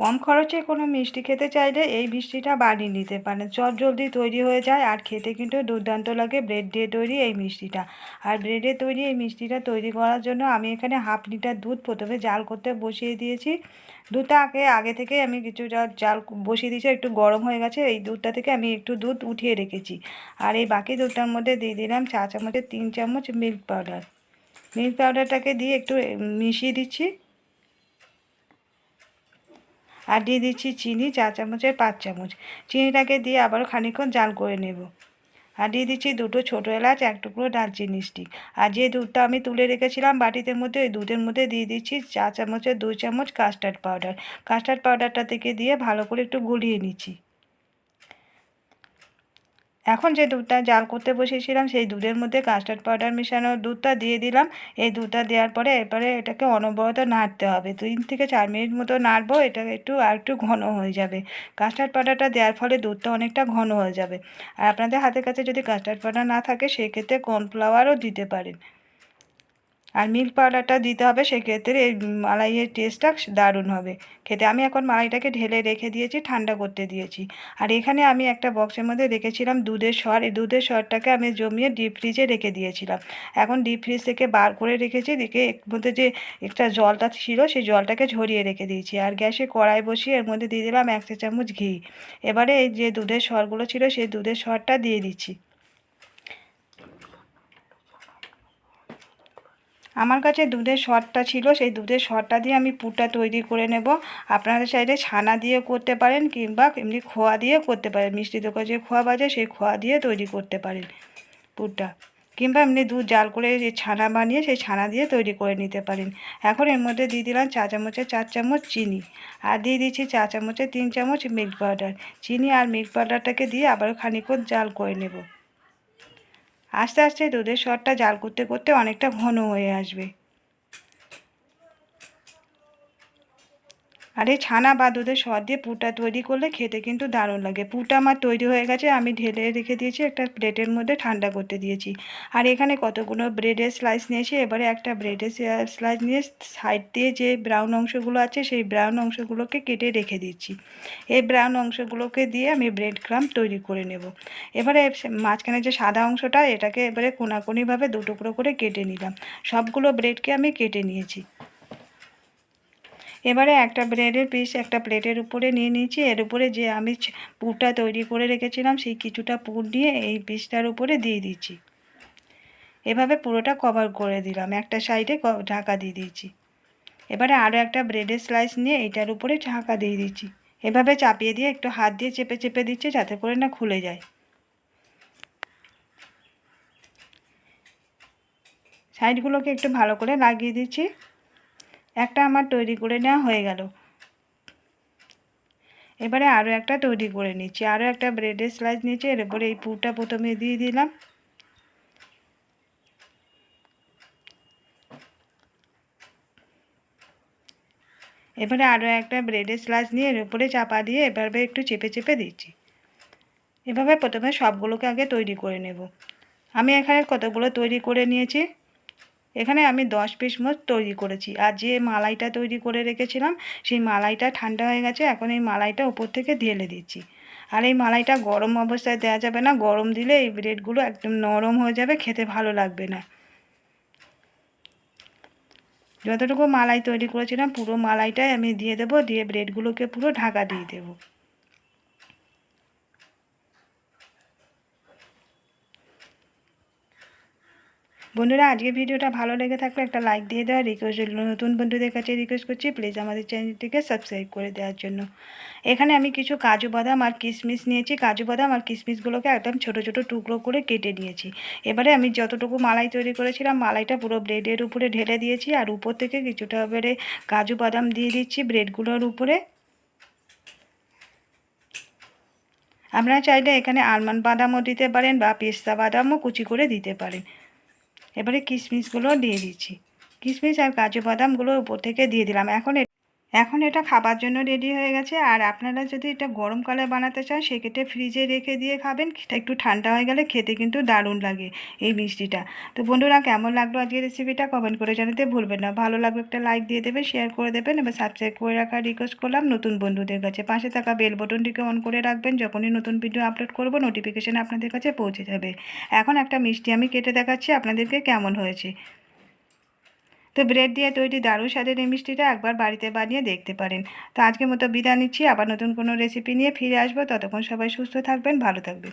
কম খরচে কোনো মিষ্টি খেতে চাইলে এই মিষ্টিটা বানিয়ে নিতে পারেন। চট জলদি তৈরি হয়ে যায় আর খেতে কিন্তু দুর্দান্ত লাগে ব্রেড দিয়ে তৈরি এই মিষ্টিটা। আর ব্রেডে তৈরি এই মিষ্টিটা তৈরি করার জন্য আমি এখানে হাফ লিটার দুধ প্রথমে জাল করতে বসিয়ে দিয়েছি। দুধটা আগে আগে থেকে আমি কিছুটা জাল বসিয়ে দিয়েছি, একটু গরম হয়ে গেছে। এই দুধটা থেকে আমি একটু দুধ উঠিয়ে রেখেছি। আর এই বাকি দুধটার মধ্যে দিয়ে দিলাম চা চামচের তিন চামচ মিল্ক পাউডার। মিল্ক পাউডারটাকে দিয়ে একটু মিশিয়ে দিচ্ছি। আর দিয়ে দিচ্ছি চিনি, চা চামচের পাঁচ চামচ। চিনিটাকে দিয়ে আবারও খানিক্ষণ জাল করে নেব। আর দিয়ে দিচ্ছি দুটো ছোটো এলাচ, এক টুকরো ডালচিনি স্টিক আর যে দুধটা আমি তুলে রেখেছিলাম বাটিতে মধ্যে, ওই দুধের মধ্যে দিয়ে দিচ্ছি চা চামচের দুই চামচ কাস্টার্ড পাউডার কাস্টার্ড পাউডারটা থেকে দিয়ে ভালো করে একটু গুলিয়ে নিচ্ছি। এখন যে দুধটা জাল করতে বসিয়েছিলাম, সেই দুধের মধ্যে কাস্টার্ড পাউডার মেশানো দুধটা দিয়ে দিলাম। এই দুধটা দেওয়ার পরে এরপরে এটাকে অনবরত নাড়তে হবে। তিন থেকে চার মিনিট মতো নাড়বো, এটা একটু আর একটু ঘন হয়ে যাবে। কাস্টার্ড পাউডারটা দেওয়ার ফলে দুধটা অনেকটা ঘন হয়ে যাবে। আর আপনাদের হাতের কাছে যদি কাস্টার্ড পাউডার না থাকে, সেক্ষেত্রে কর্নফ্লাওয়ারও দিতে পারেন। আর মিল্ক পাউডারটা দিতে হবে, সেক্ষেত্রে এই মালাইয়ের টেস্টটা দারুণ হবে। খেতে আমি এখন মালাইটাকে ঢেলে রেখে দিয়েছি, ঠান্ডা করতে দিয়েছি। আর এখানে আমি একটা বক্সের মধ্যে রেখেছিলাম দুধের সর, এই দুধের সরটাকে আমি জমিয়ে ডিপ ফ্রিজে রেখে দিয়েছিলাম। এখন ডিপ ফ্রিজ থেকে বার করে রেখেছি রেখে এর মধ্যে যে একটা জলটা ছিল, সেই জলটাকে ঝরিয়ে রেখে দিয়েছি। আর গ্যাসে কড়াই বসিয়ে এর মধ্যে দিয়ে দিলাম এক চা চামচ ঘি। এবারে এই যে দুধের সরগুলো ছিল, সেই দুধের সরটা দিয়ে দিচ্ছি। আমার কাছে দুধের সরটা ছিল, সেই দুধের সরটা দিয়ে আমি পুরটা তৈরি করে নেব। আপনারা চাইলে ছানা দিয়ে করতে পারেন কিংবা এমনি খোয়া দিয়ে করতে পারেন। মিষ্টি দোকানে যে খোয়া বাজে সেই খোয়া দিয়ে তৈরি করতে পারেন পুরটা। কিংবা এমনি দুধ জাল করে যে ছানা বানিয়ে সেই ছানা দিয়ে তৈরি করে নিতে পারেন। এখন এর মধ্যে দিয়ে দিলাম চা চামচের চার চামচ চিনি। আর দিয়ে দিচ্ছি চা চামচের তিন চামচ মিল্ক পাউডার। চিনি আর মিল্ক পাউডারটাকে দিয়ে আবার খানিকক্ষণ জাল করে নেব। আস্তে আস্তে দুধের সরটা জাল করতে করতে অনেকটা ঘন হয়ে আসবে। আর এই ছানা বা দুধের সর দিয়ে পুটা তৈরি করলে খেতে কিন্তু দারুণ লাগে। পুরটা আমার তৈরি হয়ে গেছে, আমি ঢেলে রেখে দিয়েছি, একটা প্লেটের মধ্যে ঠান্ডা করতে দিয়েছি। আর এখানে কতগুলো ব্রেডের স্লাইস নিয়েছি, এবারে একটা ব্রেডের স্লাইস নিয়ে সাইড দিয়ে যে ব্রাউন অংশগুলো আছে, সেই ব্রাউন অংশগুলোকে কেটে রেখে দিচ্ছি। এই ব্রাউন অংশগুলোকে দিয়ে আমি ব্রেড ক্রাম তৈরি করে নেব। এবারে মাঝখানে যে সাদা অংশটা, এটাকে এবারে কোনাকুনিভাবে দুটুকরো করে কেটে নিলাম। সবগুলো ব্রেডকে আমি কেটে নিয়েছি। এবারে একটা ব্রেডের পিস একটা প্লেটের উপরে নিয়ে নিয়েছি। এর উপরে যে আমি পুরটা তৈরি করে রেখেছিলাম, সেই কিছুটা পুর দিয়ে এই পিসটার উপরে দিয়ে দিচ্ছি এভাবে পুরোটা কভার করে দিলাম। একটা সাইডে ঢাকা দিয়ে দিয়েছি। এবারে আরও একটা ব্রেডের স্লাইস নিয়ে এটার উপরে ঢাকা দিয়ে দিচ্ছি এভাবে চাপিয়ে দিয়ে একটু হাত দিয়ে চেপে চেপে দিচ্ছি যাতে করে না খুলে যায়। সাইডগুলোকে একটু ভালো করে লাগিয়ে দিচ্ছি। একটা আমার তৈরি করে নেওয়া হয়ে গেল। এবারে আরও একটা তৈরি করে নিচ্ছি। আরও একটা ব্রেডের স্লাইস নিয়েছি। এর উপরে এই পুরটা প্রথমে দিয়ে দিলাম। এবারে আরও একটা ব্রেডের স্লাইস নিয়ে এর উপরে চাপা দিয়ে এভাবে একটু চেপে চেপে দিচ্ছি। এভাবে প্রথমে সবগুলোকে আগে তৈরি করে নেব। আমি এখানে কতগুলো তৈরি করে নিয়েছি? এখানে আমি দশ পিস মোট তৈরি করেছি। আর যে মালাইটা তৈরি করে রেখেছিলাম, সেই মালাইটা ঠান্ডা হয়ে গেছে, এখন এই মালাইটা উপর থেকে ঢেলে দিচ্ছি। আর এই মালাইটা গরম অবস্থায় দেওয়া যাবে না, গরম দিলে এই ব্রেডগুলো একদম নরম হয়ে যাবে, খেতে ভালো লাগবে না। যতটুকু মালাই তৈরি করেছিলাম, পুরো মালাইটাই আমি দিয়ে দেবো, দিয়ে ব্রেডগুলোকে পুরো ঢাকা দিয়ে দেবো। বন্ধুরা আজকে ভিডিওটা ভালো লেগে থাকলে একটা লাইক দিয়ে দেওয়া রিকোয়েস্ট নতুন বন্ধুদের কাছে রিকোয়েস্ট করছি প্লিজ আমাদের চ্যানেলটিকে সাবস্ক্রাইব করে দেওয়ার জন্য। এখানে আমি কিছু কাজু বাদাম আর কিশমিশ নিয়েছি। কাজু বাদাম আর কিশমিশগুলোকে একদম ছোট ছোট টুকরো করে কেটে নিয়েছি। এবারে আমি যতটুকু মালাই তৈরি করেছিলাম, মালাইটা পুরো ব্রেডের উপরে ঢেলে দিয়েছি আর উপর থেকে কিছুটা এবারে কাজু বাদাম দিয়ে দিচ্ছি ব্রেডগুলোর উপরে। আপনারা চাইলে এখানে আলমন্ড বাদামও দিতে পারেন বা পেস্তা বাদামও কুচি করে দিতে পারেন। এবারে কিশমিশগুলো দিয়ে দিচ্ছি। কিশমিশ আর কাজু বাদামগুলো উপর থেকে দিয়ে দিলাম। এখন এখন এটা খাবার জন্য রেডি হয়ে গেছে। আর আপনারা যদি এটা গরমকালে বানাতে চান, সেক্ষেত্রে ফ্রিজে রেখে দিয়ে খাবেন। একটু ঠান্ডা হয়ে গেলে খেতে কিন্তু দারুণ লাগে এই মিষ্টিটা। তো বন্ধুরা, কেমন লাগল আজকের রেসিপিটা কমেন্ট করে জানাতে ভুলবেন না। ভালো লাগবে একটা লাইক দিয়ে দেবেন শেয়ার করে দেবেন এবার সাবস্ক্রাইব করে রাখার রিকোয়েস্ট করলাম নতুন বন্ধুদের কাছে। পাশে থাকা বেল বটনটিকে অন করে রাখবেন, যখনই নতুন ভিডিও আপলোড করব নোটিফিকেশান আপনাদের কাছে পৌঁছে যাবে। এখন একটা মিষ্টি আমি কেটে দেখাচ্ছি, আপনাদেরকে কেমন হয়েছে। তো ব্রেড দিয়ে তৈরি দারুণ স্বাদের এই মিষ্টিটা একবার বাড়িতে বানিয়ে দেখতে পারেন। তো আজকের মতো বিদায় নিচ্ছি। আবার নতুন কোনো রেসিপি নিয়ে ফিরে আসব। ততক্ষণ সবাই সুস্থ থাকবেন, ভালো থাকবেন।